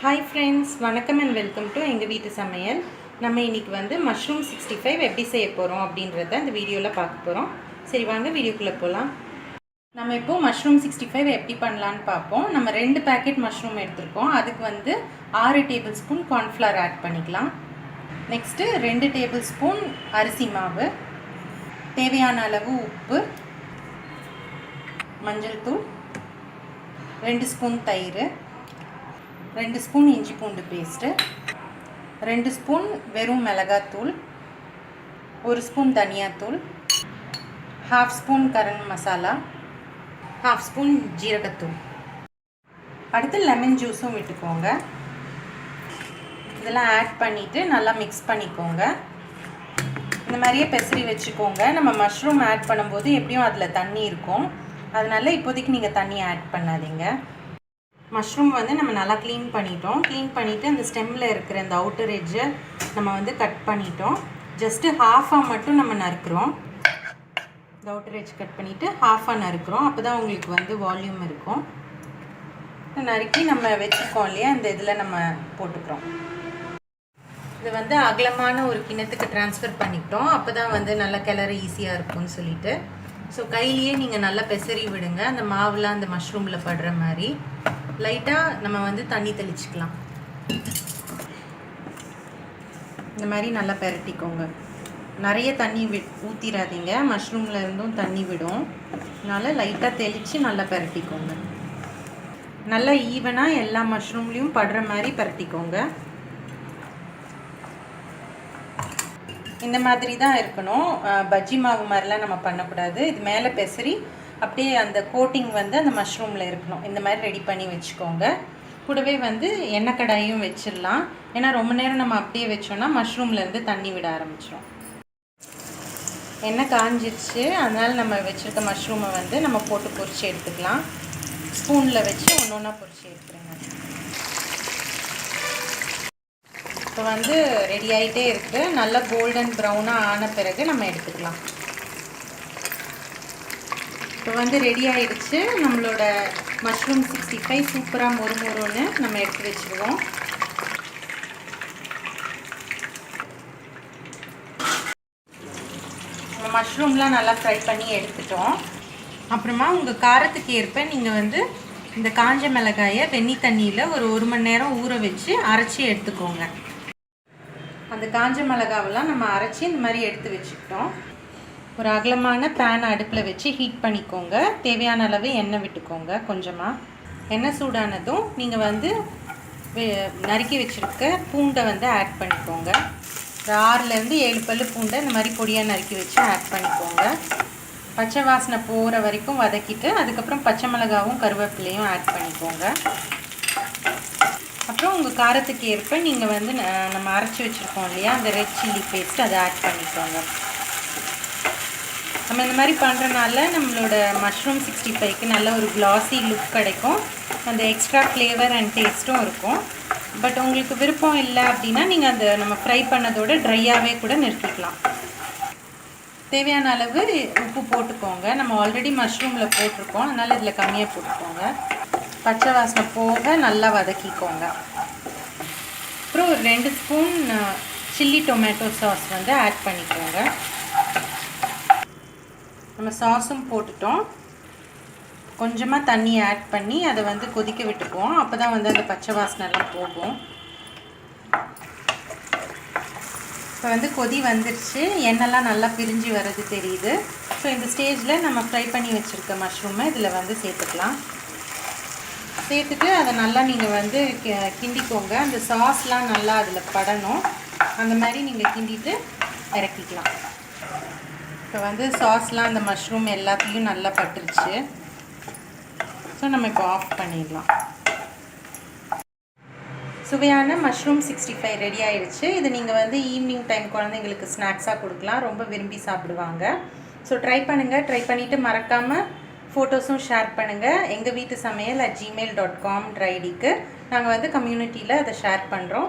Hi friends வணக்கம் and welcome to எங்கள் வீட்டு சமையல். நம்ம இன்னைக்கு வந்து மஷ்ரூம் சிக்ஸ்டி ஃபைவ் எப்படி செய்ய போகிறோம் அப்படின்றத இந்த வீடியோவில் பார்க்க போகிறோம் சரி வாங்க வீடியோக்குள்ளே போகலாம் நம்ம இப்போது மஷ்ரூம் சிக்ஸ்டி ஃபைவ் எப்படி பண்ணலான்னு பார்ப்போம். நம்ம ரெண்டு பேக்கெட் மஷ்ரூம் எடுத்திருக்கோம். அதுக்கு வந்து ஆறு டேபிள் ஸ்பூன் கார்ன்ஃப்ளவர் ஆட் பண்ணிக்கலாம். நெக்ஸ்ட்டு ரெண்டு டேபிள் ஸ்பூன் அரிசி மாவு. தேவையான அளவு உப்பு. மஞ்சள் தூள். ரெண்டு ஸ்பூன் தயிர். ரெண்டு ஸ்பூன் இஞ்சி பூண்டு பேஸ்ட்டு ரெண்டு ஸ்பூன் வெறும் மிளகாத்தூள் ஒரு ஸ்பூன் தனியாத்தூள் half spoon garam masala half spoon ஜீரகத்தூள். அடுத்து லெமன் ஜூஸும் விட்டுக்கோங்க. இதெல்லாம் ஆட் பண்ணிவிட்டு நல்லா மிக்ஸ் பண்ணிக்கோங்க. இந்த மாதிரியே பெசரி வச்சுக்கோங்க. நம்ம மஷ்ரூம் ஆட் பண்ணும்போது எப்படியும் அதில் தண்ணி இருக்கும். அதனால் இப்போதைக்கு நீங்கள் தண்ணி ஆட் பண்ணாதீங்க. மஷ்ரூம் வந்து நம்ம நல்லா க்ளீன் பண்ணிட்டோம். க்ளீன் பண்ணிவிட்டு அந்த ஸ்டெம்மில் இருக்கிற அந்த அவுட்டர் எட்ஜை நம்ம வந்து கட் பண்ணிட்டோம். ஜஸ்ட்டு ஹாஃபாக மட்டும் நம்ம நறுக்கிறோம். இந்த அவுட்டர் எட்ஜ் கட் பண்ணிவிட்டு ஹாஃபாக நறுக்கிறோம். அப்போ தான் உங்களுக்கு வந்து வால்யூம் இருக்கும். நறுக்கி நம்ம வச்சுருக்கோம் இல்லையா? அந்த இதில் நம்ம போட்டுக்கிறோம். இது வந்து அகலமான ஒரு கிணத்துக்கு ட்ரான்ஸ்ஃபர் பண்ணிக்கிட்டோம். அப்போ தான் வந்து நல்லா கிளற ஈஸியாக இருக்கும்னு சொல்லிட்டு. ஸோ கையிலேயே நீங்கள் நல்லா பெசரி விடுங்க. அந்த மாவுலாம் அந்த மஷ்ரூமில் படுற மாதிரி. லைட்டாக நம்ம வந்து தண்ணி தெளிச்சுக்கலாம். இந்த மாதிரி நல்லா பெரட்டிக்கோங்க. நிறைய தண்ணி வி ஊற்றிடாதீங்க மஷ்ரூமில் இருந்தும் தண்ணி விடும். அதனால் லைட்டாக தெளித்து நல்லா பெரட்டிக்கோங்க. நல்லா ஈவனாக எல்லா மஷ்ரூம்லேயும் படுற மாதிரி பரட்டிக்கோங்க. இந்த மாதிரி தான் இருக்கணும். பஜ்ஜி மாவு மாதிரிலாம் நம்ம பண்ணக்கூடாது. இது மேலே பெசரி அப்படியே அந்த கோட்டிங் வந்து அந்த மஷ்ரூமில் இருக்கணும். இந்த மாதிரி ரெடி பண்ணி வச்சுக்கோங்க. கூடவே வந்து எண்ணெய் கடாயும் வச்சிடலாம். ஏன்னா ரொம்ப நேரம் நம்ம அப்படியே வச்சோன்னா மஷ்ரூம்லேருந்து தண்ணி விட ஆரம்பிச்சிடும் எண்ணெய் காஞ்சிருச்சு. அதனால் நம்ம வச்சுருக்க மஷ்ரூமை வந்து நம்ம போட்டு பொறிச்சு எடுத்துக்கலாம். ஸ்பூனில் வச்சு ஒன்று ஒன்றா பொரிச்சு எடுத்துருங்க. இப்போ வந்து ரெடி ஆகிட்டே இருக்குது நல்லா கோல்டன் ப்ரௌனாக ஆன பிறகு நம்ம எடுத்துக்கலாம். இப்போ வந்து ரெடி ஆகிடுச்சு நம்மளோட மஷ்ரூம் சிக்ஸ்டி ஃபைவ் சூப்பராக மொறு மொறுன்னு நம்ம எடுத்து வச்சுருவோம். நம்ம மஷ்ரூம்லாம் நல்லா ஃப்ரை பண்ணி எடுத்துட்டோம். அப்புறமா உங்கள் காரத்துக்கு ஏற்ப நீங்கள் வந்து இந்த காஞ்ச மிளகாயை வெந்நி தண்ணியில் ஒரு ஒரு மணி நேரம் ஊற வச்சு அரைச்சி எடுத்துக்கோங்க. அந்த காஞ்ச மிளகாவெல்லாம் நம்ம அரைச்சி இந்த மாதிரி எடுத்து வச்சுக்கிட்டோம். ஒரு அகலமான பேனை அடுப்பில் வச்சு ஹீட் பண்ணிக்கோங்க. தேவையான அளவு எண்ணெய் விட்டுக்கோங்க கொஞ்சமாக எண்ணெய் சூடானதும் நீங்கள் வந்து நறுக்கி வச்சுருக்க பூண்டை வந்து ஆட் பண்ணிக்கோங்க. ஒரு ஆறுலேருந்து ஏழு பல் பூண்டை இந்த மாதிரி பொடியாக நறுக்கி வச்சு ஆட் பண்ணிக்கோங்க. பச்சை வாசனை போகிற வரைக்கும் வதக்கிட்டு அதுக்கப்புறம் பச்சை மிளகாவும் கருவேப்பிலையும் ஆட் பண்ணிக்கோங்க. அப்புறம் உங்கள் காரத்துக்கு ஏற்ப நீங்கள் வந்து நம்ம அரைச்சி வச்சுருக்கோம் இல்லையா அந்த ரெட் சில்லி பேஸ்ட் அதை ஆட் பண்ணிக்கோங்க. நம்ம இந்த மாதிரி பண்ணுறனால நம்மளோட மஷ்ரூம் சிக்ஸ்டி ஃபைவ்க்கு நல்ல ஒரு க்ளாஸி லுக் கிடைக்கும். அந்த எக்ஸ்ட்ரா ஃப்ளேவர் அண்ட் டேஸ்ட்டும் இருக்கும். பட் உங்களுக்கு விருப்பம் இல்லை அப்படின்னா நீங்கள் அந்த நம்ம ஃப்ரை பண்ணதோட ட்ரையாகவே கூட நிறுத்திக்கலாம். தேவையான அளவு உப்பு போட்டுக்கோங்க. நம்ம ஆல்ரெடி மஷ்ரூமில் போட்டிருக்கோம். அதனால் இதில் கம்மியாக போட்டுக்கோங்க. பச்சை வாசனை போக நல்லா வதக்கிக்கோங்க. அப்புறம் ஒரு ரெண்டு ஸ்பூன் சில்லி டொமேட்டோ சாஸ் வந்து ஆட் பண்ணிக்கோங்க. நம்ம சாஸும் போட்டுட்டோம். கொஞ்சமாக தண்ணி ஆட் பண்ணி அதை வந்து கொதிக்க விட்டுக்குவோம். அப்போ தான் வந்து அந்த பச்சை வாசனைலாம் போகும். இப்போ வந்து கொதி வந்துருச்சு. எண்ணெய்லாம் நல்லா பிரிஞ்சு வர்றது தெரியுது. ஸோ இந்த ஸ்டேஜில் நம்ம ஃப்ரை பண்ணி வச்சுருக்க மஷ்ரூமை இதில் வந்து சேர்த்துக்கலாம். சேர்த்துட்டு அதை நல்லா நீங்கள் வந்து கிண்டிக்கோங்க. அந்த சாஸ்லாம் நல்லா அதில் படணும். அந்த மாதிரி நீங்கள் கிண்டிட்டு இறக்கிக்கலாம். இப்போ வந்து சாஸ்லாம் அந்த மஷ்ரூம் எல்லாத்தையும் நல்லா பட்டுருச்சு. ஸோ நம்ம இப்போ ஆஃப் பண்ணிடலாம். சுவையான மஷ்ரூம் சிக்ஸ்டி ஃபைவ் ரெடி ஆயிடுச்சு இது நீங்கள் வந்து ஈவினிங் டைம் குழந்தைங்களுக்கு ஸ்நாக்ஸாக கொடுக்கலாம். ரொம்ப விரும்பி சாப்பிடுவாங்க. ஸோ ட்ரை பண்ணுங்கள் ட்ரை பண்ணிவிட்டு மறக்காமல் ஃபோட்டோஸும் ஷேர் பண்ணுங்கள் எங்கள் வீட்டு சமையல் அட் ஜிமெயில் டாட் காம் ஐடிக்கு நாங்கள் வந்து கம்யூனிட்டியில் அதை ஷேர் பண்ணுறோம்